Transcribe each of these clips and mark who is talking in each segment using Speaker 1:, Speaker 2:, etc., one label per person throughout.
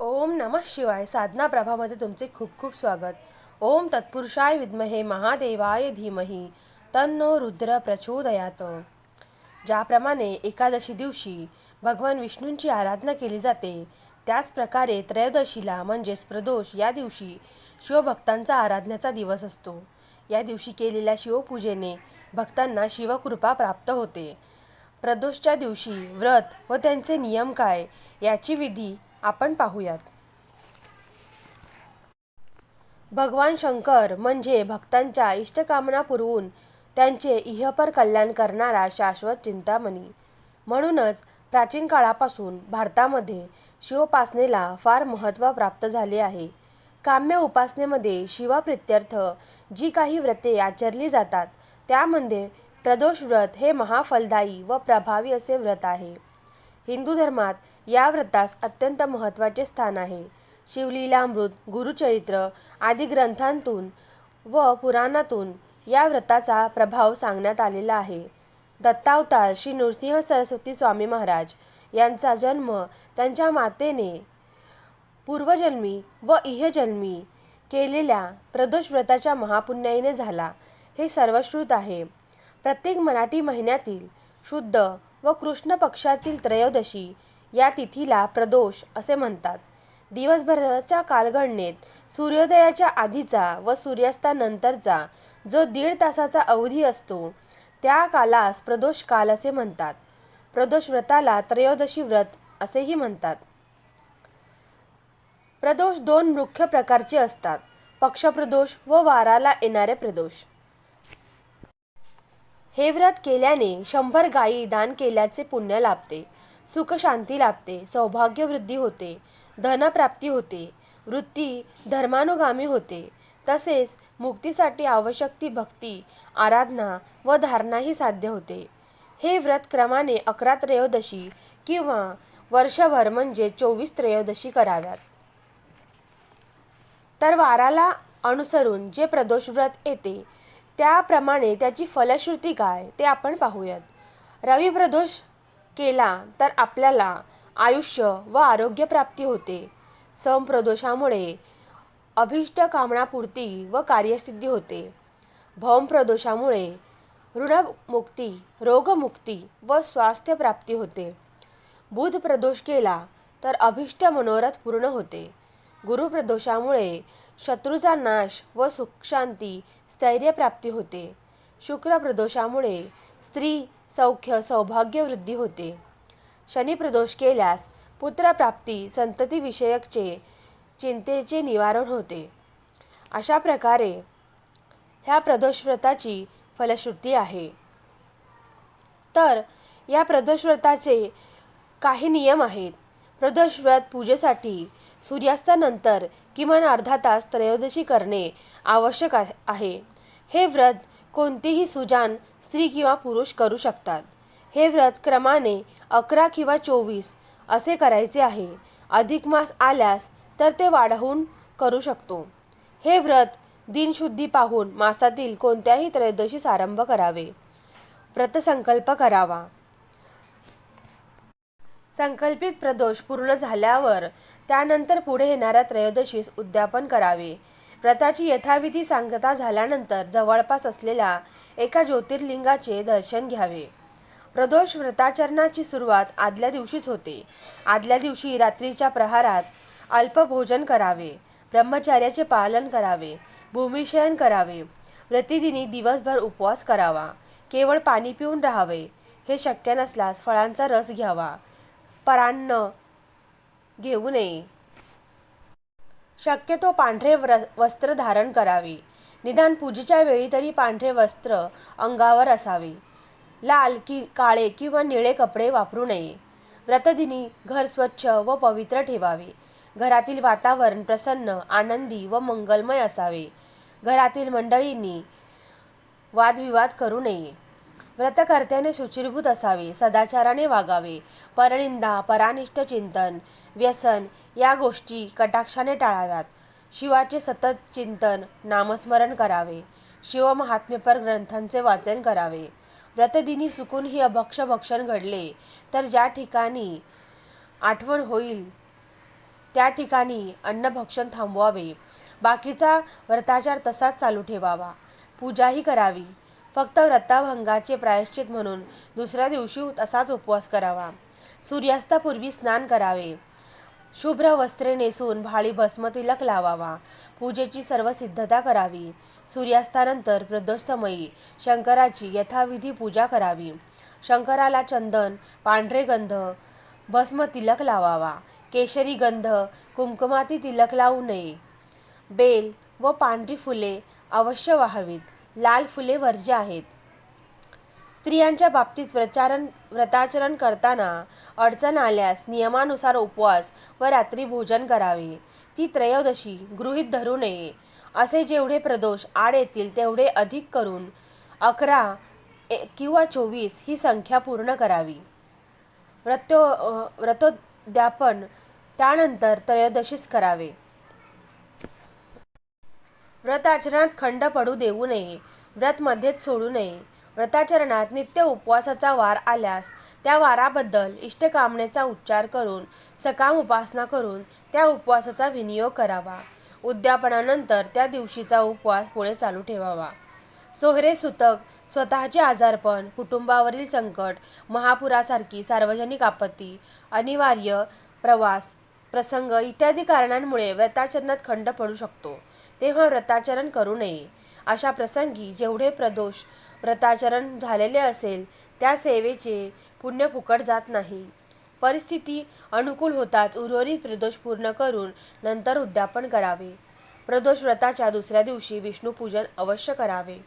Speaker 1: ओम नमः शिवाय साधना प्रभामध्ये तुमचे खूप खूप स्वागत. ओम तत्पुरुषाय विद्महे महादेवाय धीमही. तन्नो रुद्र प्रचोदयात. ज्याप्रमाणे एकादशी दिवशी भगवान विष्णूंची आराधना केली जाते त्याच प्रकारे त्रयोदशीला म्हणजेच प्रदोष या दिवशी शिवभक्तांचा आराधनेचा दिवस असतो. या दिवशी केलेल्या शिवपूजेने भक्तांना शिवकृपा प्राप्त होते. प्रदोषच्या दिवशी व्रत व त्यांचे नियम काय याची विधी आपण पाहूयात. भगवान शंकर म्हणजे भक्तांच्या इष्टकामना पुरवून त्यांचे इहपर कल्याण करणारा शाश्वत चिंतामणी. म्हणूनच प्राचीन काळापासून भारतामध्ये शिवोपासनेला फार महत्त्व प्राप्त झाले आहे. काम्य उपासनेमध्ये शिवप्रित्यर्थ जी काही व्रते आचरली जातात त्यामध्ये प्रदोष व्रत हे महाफलदायी व प्रभावी असे व्रत आहे. हिंदू धर्मात या व्रतास अत्यंत महत्त्वाचे स्थान आहे. शिवलीलामृत गुरुचरित्र आदी ग्रंथांतून व पुराणातून या व्रताचा प्रभाव सांगण्यात आलेला आहे. दत्तावतार श्री नृसिंह सरस्वती स्वामी महाराज यांचा जन्म त्यांच्या मातेने पूर्वजन्मी व इहजन्मी केलेल्या प्रदोष व्रताच्या महापुण्याईने झाला. हे सर्वश्रुत आहे. प्रत्येक मराठी महिन्यातील शुद्ध व कृष्ण पक्षातील त्रयोदशी या तिथीला प्रदोष असे म्हणतात. दिवसभराच्या कालगणनेत सूर्योदयाच्या आधीचा व सूर्यास्तानंतरचा जो दीड तासाचा अवधी असतो त्या कालास प्रदोष काल असे म्हणतात. प्रदोष व्रताला त्रयोदशी व्रत असेही म्हणतात. प्रदोष दोन मुख्य प्रकारचे असतात पक्षप्रदोष व वाराला येणारे प्रदोष. हे व्रत केल्याने शंभर गायी दान केल्याचे पुण्य लाभते. सुखशांती लाभते सौभाग्य वृद्धी होते धनप्राप्ती होते वृत्ती धर्मानुगामी होते. तसेच मुक्तीसाठी आवश्यक ती भक्ती आराधना व धारणाही साध्य होते. हे व्रत क्रमाने अकरा त्रयोदशी किंवा वर्षभर म्हणजे चोवीस त्रयोदशी कराव्यात. तर वाराला अनुसरून जे प्रदोष व्रत येते त्याप्रमाणे त्याची फलश्रुती काय ते आपण पाहूयात. रवी प्रदोष केला तर आपल्याला आयुष्य व आरोग्य प्राप्ती होते. समप्रदोषामुळे अभिष्ट कामनापूर्ती व कार्यसिद्धी होते. भौमप्रदोषामुळे ऋणमुक्ती रोगमुक्ती व स्वास्थ्य प्राप्ती होते. बुध प्रदोष केला तर अभिष्ट मनोरथ पूर्ण होते. गुरुप्रदोषामुळे शत्रूचा नाश व सुखशांती स्थैर्यप्राप्ती होते. शुक्र प्रदोषामुळे स्त्री सौख्य सौभाग्य वृद्धी होते. शनिप्रदोष केल्यास पुत्रप्राप्ती संततीविषयकचे चिंतेचे निवारण होते. अशा प्रकारे ह्या प्रदोषव्रताची फलश्रुती आहे. तर या प्रदोषव्रताचे काही नियम आहेत. प्रदोषव्रत पूजेसाठी सूर्यास्तानंतर किमान अर्धा तास त्रयोदशी करणे आवश्यक आहे. हे व्रत कोणतीही सुजान स्त्री किंवा पुरुष करू शकतात. हे व्रत क्रमाने अकरा किंवा चोवीस असे करायचे आहे. अधिक मास आल्यास तर ते वाढवून करू शकतो. हे व्रत दिनशुद्धी पाहून मासातील कोणत्याही त्रयोदशीस आरंभ करावे. व्रतसंकल्प करावा. संकल्पित प्रदोष पूर्ण झाल्यावर त्यानंतर पुढे येणाऱ्या त्रयोदशीस उद्यापन करावे. व्रताची यथाविधी सांगता झाल्यानंतर जवळपास असलेल्या एका ज्योतिर्लिंगाचे दर्शन घ्यावे. प्रदोष व्रताचरणाची सुरुवात आदल्या दिवशीच होते. आदल्या दिवशी रात्रीच्या प्रहारात अल्पभोजन करावे ब्रह्मचार्याचे पालन करावे भूमिशयन करावे प्रतिदिनी दिवसभर उपवास करावा केवळ पाणी पिऊन राहावे हे शक्य नसल्यास फळांचा रस घ्यावा परान्न घेऊ नये. शक्यतो पांढरे व्र वस्त्र धारण करावे. निदान पूजेच्या वेळी तरी पांढरे वस्त्र अंगावर असावे. लाल की काळे किंवा निळे कपडे वापरू नये. व्रतदिनी घर स्वच्छ व पवित्र ठेवावे. घरातील वातावरण प्रसन्न आनंदी व मंगलमय असावे. घरातील मंडळींनी वादविवाद करू नये. व्रतकर्त्याने शुचिरभूत असावे सदाचाराने वागावे. परनिंदा परानिष्ठ चिंतन व्यसन या गोष्टी कटाक्षाने टाळाव्यात. शिवाचे सतत चिंतन नामस्मरण करावे. शिवमहात्म्यपर ग्रंथांचे वाचन करावे. व्रतदिनी चुकून ही अभक्ष भक्षण घडले तर ज्या ठिकाणी आठवण होईल त्या ठिकाणी अन्नभक्षण थांबवावे. बाकीचा व्रताचार तसाच चालू ठेवावा. पूजाही करावी. फक्त व्रताभंगाचे प्रायश्चित म्हणून दुसऱ्या दिवशी तसाच उपवास करावा. सूर्यास्तापूर्वी स्नान करावे. शुभ्र वस्त्रे नेसून भाळी भस्मतिलक लावावा. पूजेची सर्व सिद्धता करावी. सूर्यास्तानंतर प्रदोषसमयी शंकराची यथाविधी पूजा करावी. शंकराला चंदन पांढरे गंध भस्म तिलक लावावा. केशरी गंध कुंकुमाती तिलक लावू नये. बेल व पांढरी फुले अवश्य वाहावीत. लाल फुले वर्ज्य आहेत. स्त्रियांच्या बाबतीत प्रचारण व्रताचरण करताना अडचण आल्यास नियमानुसार उपवास व रात्री भोजन करावे. ती त्रयोदशी गृहीत धरू नये. असे जेवढे प्रदोष आड येतील तेवढे अधिक करून अकरा ए- किंवा चोवीस ही संख्या पूर्ण करावी. व्रतो व्रतोद्यापन त्यानंतर त्रयोदशीस करावे. व्रताचरणात खंड पडू देऊ नये. व्रत मध्येच सोडू नये. व्रताचरणात नित्य उपवासाचा वार आल्यास त्या वाराबद्दल इष्टकामनेचा उच्चार करून सकाम उपासना करून त्या उपवासाचा विनियोग करावा. उद्यापनानंतर त्या दिवशीचा उपवास पुढे चालू ठेवावा. सोहरे सुतक स्वतःचे आजारपण कुटुंबावरील संकट महापुरासारखी सार्वजनिक आपत्ती अनिवार्य प्रवास प्रसंग इत्यादी कारणांमुळे व्रताचरणात खंड पडू शकतो. तेव्हा व्रताचरण करू नये. अशा प्रसंगी जेवढे प्रदोष व्रताचरण झालेले असेल त्या सेवेचे पुण्य फुकट जात नाही. परिस्थिती अनुकूल होताच उर्वरित प्रदोष पूर्ण करून नंतर उद्यापन करावे. प्रदोष व्रताच्या दुसऱ्या दिवशी विष्णूपूजन अवश्य करावे.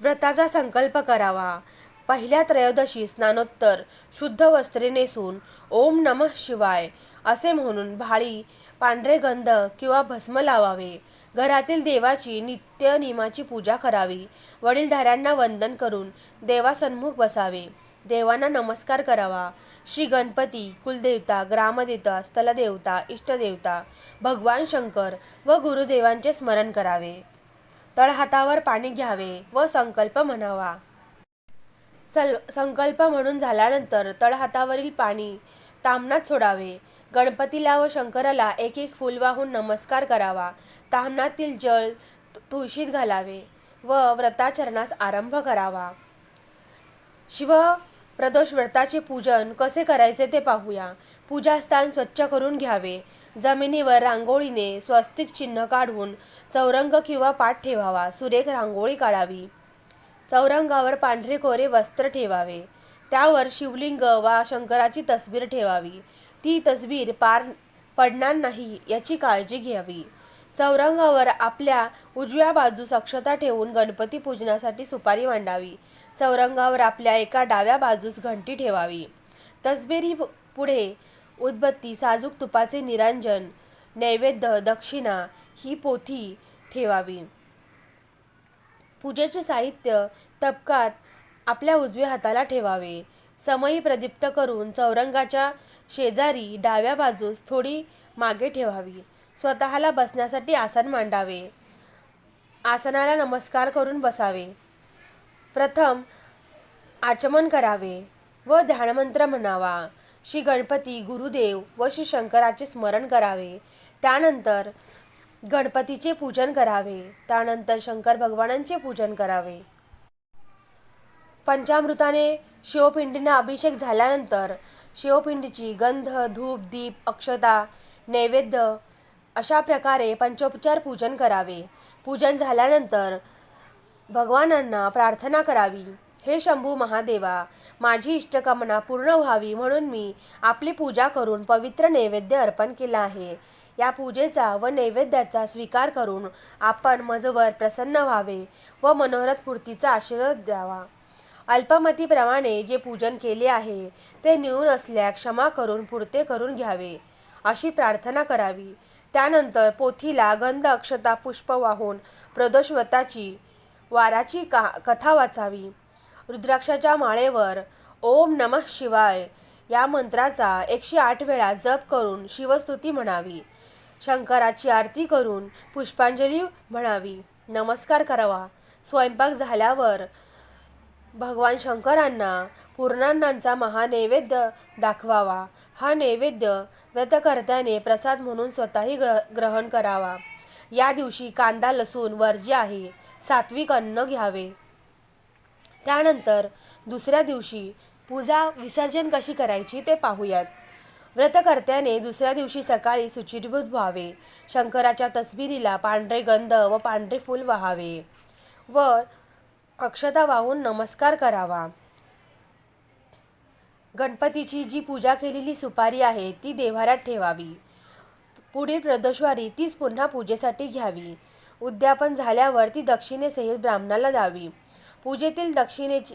Speaker 1: व्रताचा संकल्प करावा. पहिल्या त्रयोदशी स्नानोत्तर शुद्ध वस्त्रे नेसून ओम नमः शिवाय असे म्हणून भाळी पांढरे गंध किंवा भस्म लावावे. घरातील देवाची नित्य नियमाची पूजा करावी. वडीलधाऱ्यांना वंदन करून देवासन्मुख बसावे. देवांना नमस्कार करावा. श्री गणपती कुलदेवता ग्रामदेवता स्थलदेवता इष्टदेवता भगवान शंकर व गुरुदेवांचे स्मरण करावे. तळहातावर पाणी घ्यावे व संकल्प म्हणावा. सल संकल्प म्हणून झाल्यानंतर तळहातावरील पाणी तामणात सोडावे. गणपतीला व शंकराला एक एक फूल वाहून नमस्कार करावा. तामणातील जल तु- तुळशीत घालावे व व्रताचरणास आरंभ करावा. शिव प्रदोष व्रताचे पूजन कसे करायचे ते पाहूया. पूजास्थान स्वच्छ करून घ्यावे. जमिनीवर रांगोळीने स्वस्तिक चिन्ह काढून चौरंग किंवा पाठ ठेवावा. सुरेख रांगोळी काढावी. चौरंगावर पांढरे कोरे वस्त्र ठेवावे. त्यावर शिवलिंग वा शंकराची तस्वीर ठेवावी. ती तसबीर पार पडणार नाही याची काळजी घ्यावी. चौरंगावर आपल्या उजव्या बाजूस अक्षता ठेवून गणपती पूजनासाठी सुपारी मांडावी. चौरंगावर आपल्या एका डाव्या बाजूस घंटी ठेवावी. तसबेरी पु- पुढे उदबत्ती साजूक तुपाचे निरांजन नैवेद्य दक्षिणा ही पोथी ठेवावी. पूजेचे साहित्य तबकात आपल्या उजव्या हाताला ठेवावे. समयी प्रदीप्त करून चौरंगाच्या शेजारी डाव्या बाजूस थोडी मागे ठेवावी. स्वतःला बसण्यासाठी आसन मांडावे. आसनाला नमस्कार करून बसावे. प्रथम आचमन करावे व ध्यानमंत्र म्हणावा. श्री गणपती गुरुदेव व श्री शंकराचे स्मरण करावे. त्यानंतर गणपतीचे पूजन करावे. त्यानंतर शंकर भगवानांचे पूजन करावे. पंचामृताने शिवपिंडींना अभिषेक झाल्यानंतर शिवपिंडीची गंध धूप दीप अक्षता नैवेद्य अशा प्रकारे पंचोपचार पूजन करावे. पूजन झाल्यानंतर भगवानांना प्रार्थना करावी. हे शंभू महादेवा माझी इष्टकामना पूर्ण व्हावी म्हणून मी आपली पूजा करून पवित्र नैवेद्य अर्पण केला आहे. या पूजेचा व नैवेद्याचा स्वीकार करून आपण मजवर प्रसन्न व्हावे व मनोरथ पूर्तीचा आशीर्वाद द्यावा. अल्पमतीप्रमाणे जे पूजन केले आहे ते न्यून असल्या क्षमा करून पुरते करून घ्यावे अशी प्रार्थना करावी. त्यानंतर पोथीला गंध अक्षता पुष्प वाहून प्रदोषव्रताची वाराची का कथा वाचावी. रुद्राक्षाच्या माळेवर ओम नमः शिवाय या मंत्राचा एकशे आठ वेळा जप करून शिवस्तुती म्हणावी. शंकराची आरती करून पुष्पांजली म्हणावी. नमस्कार करावा. स्वयंपाक झाल्यावर भगवान शंकरांना पूर्णान्नांचा महानैवेद्य दाखवावा. हा नैवेद्य व्रतकर्त्याने प्रसाद म्हणून स्वतःही ग्र ग्रहण करावा. या दिवशी कांदा लसूण वर्ज्य आहे. सात्विक अन्न घ्यावे. त्यानंतर दुसऱ्या दिवशी पूजा विसर्जन कशी करायची ते पाहूयात. व्रतकर्त्याने दुसऱ्या दिवशी सकाळी सुचिरभूत व्हावे. शंकराच्या तस्बिरीला पांढरे गंध व पांढरे फूल वाहावे. व अक्षता वाहून नमस्कार करावा. गणपतीची जी पूजा केलेली सुपारी आहे ती देव्हाऱ्यात ठेवावी. पुढील प्रदोषवारी तीच पुन्हा पूजेसाठी घ्यावी. उद्यापन झाल्यावर ती दक्षिणेसहित ब्राह्मणाला द्यावी. पूजेतील दक्षिणेची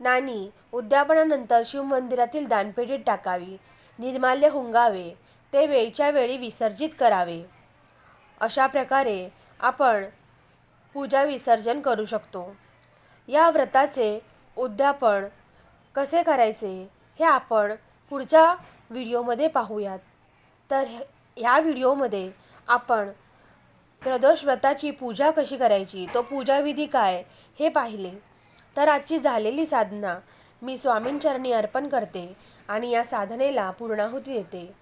Speaker 1: नाणी उद्यापनानंतर शिवमंदिरातील दानपेटीत टाकावी. निर्माल्य हुंगावे ते वेळच्या वेळी विसर्जित करावे. अशा प्रकारे आपण पूजा विसर्जन करू शकतो. या व्रताचे उद्यापन कसे करायचे हे आपण पुढच्या व्हिडिओमध्ये पाहूयात. तर ह्या व्हिडिओमध्ये आपण प्रदोष व्रताची पूजा कशी करायची तो पूजाविधी काय हे पाहिले. तर आजची झालेली साधना मी स्वामींचरणी अर्पण करते आणि या साधनेला पूर्णाहुती देते.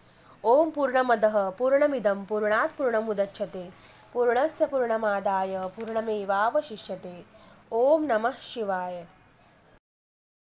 Speaker 1: ओम पूर्णमद पूर्णमिदं पूर्णात पूर्णमुदच्छते. पूर्णस्य पूर्णमादाय पूर्णमेवावशिष्यते. ओम नमः शिवाय.